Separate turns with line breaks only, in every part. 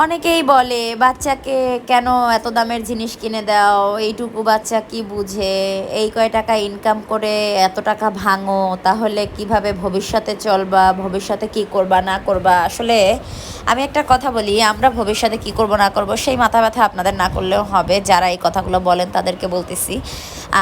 অনেকেই বলে, বাচ্চাকে কেন এত দামের জিনিস কিনে দাও? এইটুকু বাচ্চা কি বুঝে? এই কয় টাকা ইনকাম করে এত টাকা ভাঙো, তাহলে কীভাবে ভবিষ্যতে চলবা? ভবিষ্যতে কি করবা, না করবা? আসলে আমি একটা কথা বলি, আমরা ভবিষ্যতে কি করব, না করব, সেই মাথা ব্যথা আপনাদের না করলেও হবে, যারা এই কথাগুলো বলেন তাদেরকে বলতেছি।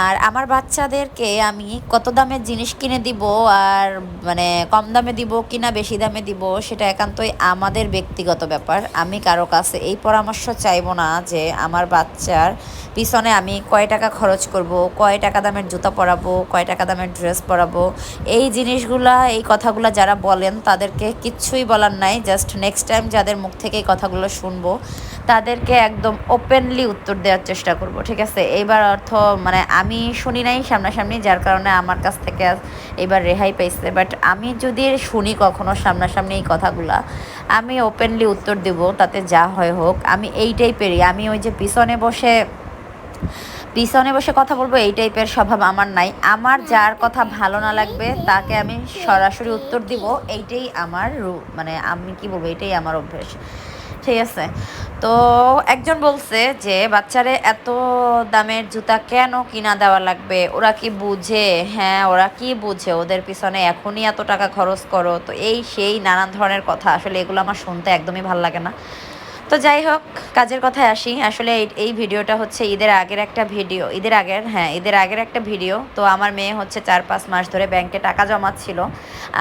আর আমার বাচ্চাদেরকে আমি কত দামের জিনিস কিনে দিব আর মানে কম দামে দিব কিনা, বেশি দামে দিব, সেটা একান্তই আমাদের ব্যক্তিগত ব্যাপার। আমি কারও কাছে। এই পরামর্শ চাইব না যে আমার বাচ্চার পিছনে আমি কয় টাকা খরচ করব, কয় টাকা দামের জুতা পরাবো, কয় টাকা দামের ড্রেস পরাবো, এই জিনিসগুলা, এই কথাগুলো যারা বলেন তাদেরকে কিচ্ছুই বলার নাই জাস্ট নেক্সট টাইম যাদের মুখ থেকে এই কথাগুলো শুনব, তাদেরকে একদম ওপেনলি উত্তর দেওয়ার চেষ্টা করব, ঠিক আছে? এইবার অর্থ মানে আমি শুনি নাই সামনাসামনি, যার কারণে আমার কাছ থেকে এবার রেহাই পাইছে বাট আমি যদি শুনি কখনো সামনাসামনি এই কথাগুলা, আমি ওপেনলি উত্তর দেব, তাতে যা হয় হোক, আমি এইটাই পেরি, আমি ওই যে পিছনে বসে পিছনে বসে কথা বলব, এই টাইপের স্বভাব আমার নাই। আমার যার কথা ভালো না লাগবে, তাকে আমি সরাসরি উত্তর দিব, এইটাই আমার মানে আমি কি বলব, এটাই আমার অভ্যেস। ঠিক আছে? তো একজন বলছে যে, বাচ্চারে এত দামের জুতা কেন কিনা দেওয়া লাগবে? ওরা কি বুঝে? হ্যাঁ ওরা কি বুঝে? ওদের পিছনে এখনই এত টাকা খরচ করো। তো এই সেই নানান ধরনের কথা। আসলে এগুলো আমার শুনতে একদমই ভালো লাগে না। তো যাই হোক, কাজের কথায় আসি। আসলে এই ভিডিওটা হচ্ছে ঈদের আগের একটা ভিডিও। ঈদের আগের হ্যাঁ ঈদের আগের একটা ভিডিও। তো আমার মেয়ে হচ্ছে চার পাঁচ মাস ধরে ব্যাংকে টাকা জমাচ্ছিল।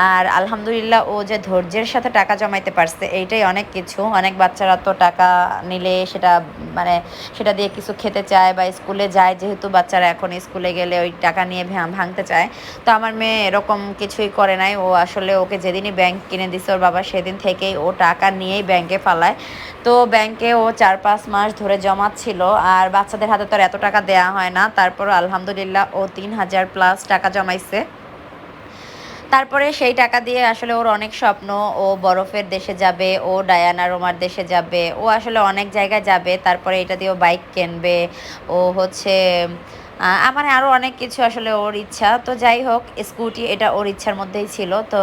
আর আলহামদুলিল্লাহ ও যে ধৈর্যের সাথে টাকা জমাইতে পারছে, এইটাই অনেক কিছু। অনেক বাচ্চারা তো টাকা নিলে সেটা মানে সেটা দিয়ে কিছু খেতে চায় বা স্কুলে যায়, যেহেতু বাচ্চারা এখন স্কুলে গেলে ওই টাকা নিয়ে ভাঙতে চায়। তো আমার মেয়ে এরকম কিছুই করে নাই। ও আসলে ওকে যেদিনই ব্যাংক কিনে দিছে, ওর বাবা সেদিন থেকেই ও টাকা নিয়েই ব্যাংকে ফালায়। তো ব্যাংকে ও চার পাঁচ মাস ধরে জমাচ্ছিল, আর বাচ্চাদের হাতে তো এত টাকা দেয়া হয় না। তারপর আলহামদুলিল্লাহ ও তিন হাজার প্লাস টাকা জমাইছে। তারপরে সেই টাকা দিয়ে আসলে ওর অনেক স্বপ্ন, ও বরফের দেশে যাবে, ও ডায়ানা রোমার দেশে যাবে, ও আসলে অনেক জায়গায় যাবে। তারপরে এটা দিয়ে ও বাইক কিনবে, ও হচ্ছে আমার আরও অনেক কিছু আসলে ওর ইচ্ছা। তো যাই হোক, স্কুটি এটা ওর ইচ্ছার মধ্যেই ছিল। তো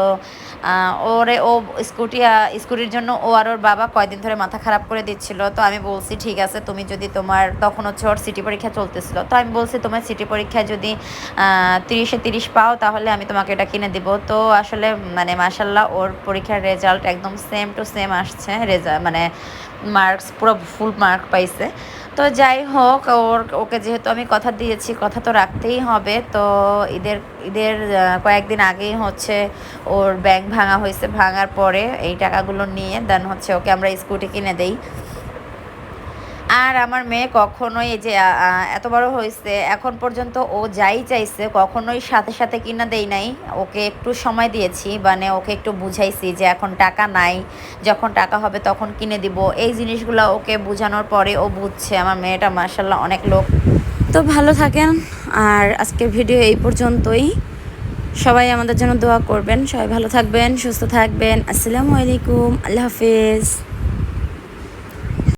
ওরে ও স্কুটি স্কুটির জন্য ও আর ওর বাবা কয়দিন ধরে মাথা খারাপ করে দিচ্ছিল। তো আমি বলছি, ঠিক আছে, তুমি যদি তোমার, তখন হচ্ছে ওর সিটি পরীক্ষা চলতেছিল। তো আমি বলছি, তোমার সিটি পরীক্ষায় যদি তিরিশে তিরিশ পাও, তাহলে আমি তোমাকে এটা কিনে দিব। তো আসলে মানে মাসাল্লাহ ওর পরীক্ষার রেজাল্ট একদম সেম টু সেম আসছে। রেজাল্ট মানে মার্কস পুরো ফুল মার্ক পাইছে। তো যাই হোক, ওর, ওকে যেহেতু আমি কথা দিয়েছি, কথা তো রাখতেই হবে, তো ঈদের ঈদের কয়েকদিন আগেই হচ্ছে ওর ব্যাংক ভাঙা হয়েছে, ভাঙার পরে এই টাকাগুলো নিয়ে দেন হচ্ছে ওকে আমরা স্কুটি কিনে দেই। আর আমার মেয়ে কখনোই যে এত বড় হয়েছে, এখন পর্যন্ত ও যাই চাইছে, কখনোই সাথে সাথে কিনা দেই নাই। ওকে একটু সময় দিয়েছি মানে ওকে একটু বুঝাইছি যে এখন টাকা নাই, যখন টাকা হবে তখন কিনে দিব। এই জিনিসগুলো ওকে বোঝানোর পরে ও বুঝছে, আমার মেয়েটা মার্শাল্লাহ অনেক লোক। তো ভালো থাকেন, আর আজকের ভিডিও এই পর্যন্তই। সবাই আমাদের জন্য দোয়া করবেন, সবাই ভালো থাকবেন, সুস্থ থাকবেন। আসসালামু আলাইকুম, আল্লাহ হাফিজ।